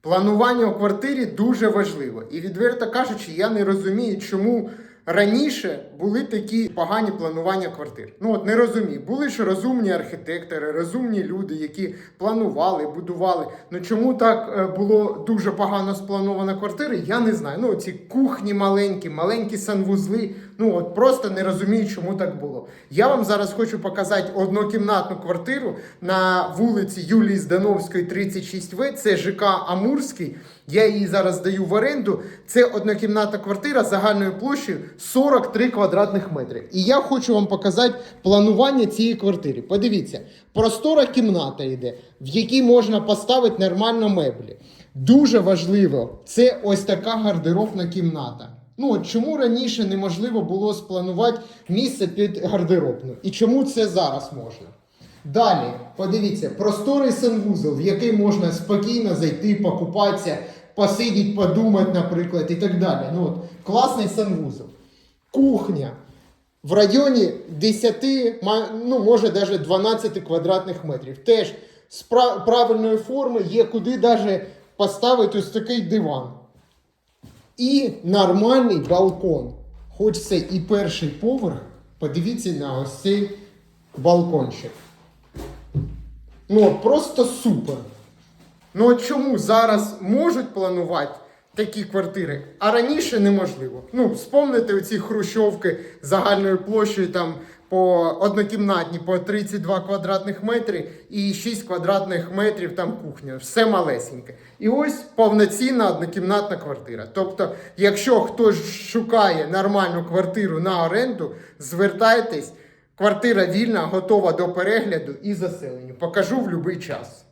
Планування у квартирі дуже важливо. І відверто кажучи, я не розумію, чому раніше були такі погані планування квартир. Ну от не розумію. Були ж розумні архітектори, розумні люди, які планували, будували. Ну чому так е, було дуже погано сплановано квартири, я не знаю. Ну ці кухні маленькі, маленькі санвузли. Ну от просто не розумію, чому так було. Я вам зараз хочу показати однокімнатну квартиру на вулиці Юлії Здановської, 36В. Це ЖК Амурський. Я її зараз даю в оренду. Це однокімнатна квартира загальною площею 43 квадратних метри. І я хочу вам показати планування цієї квартири. Подивіться, простора кімната йде, в якій можна поставити нормально меблі. Дуже важливо, це ось така гардеробна кімната. Ну от чому раніше неможливо було спланувати місце під гардеробну? І чому це зараз можна? Далі, подивіться, просторий санвузол, в який можна спокійно зайти, покупатися, посидіти, подумати, наприклад, і так далі. Ну, от, класний санвузол. Кухня. В районі 10, ну, може навіть 12 квадратних метрів. Теж з правильної форми є куди навіть поставити ось такий диван. І нормальний балкон. Хоч це і перший поверх, подивіться на ось цей балкончик. Ну, просто супер. Ну от чому зараз можуть планувати такі квартири, а раніше неможливо. Ну, вспомните оці хрущовки загальною площею там по однокімнатні по 32 квадратних метри і 6 квадратних метрів там кухня. Все малесеньке. І ось повноцінна однокімнатна квартира. Тобто, якщо хтось шукає нормальну квартиру на оренду, звертайтесь. Квартира вільна, готова до перегляду і заселенню. Покажу в будь-який час.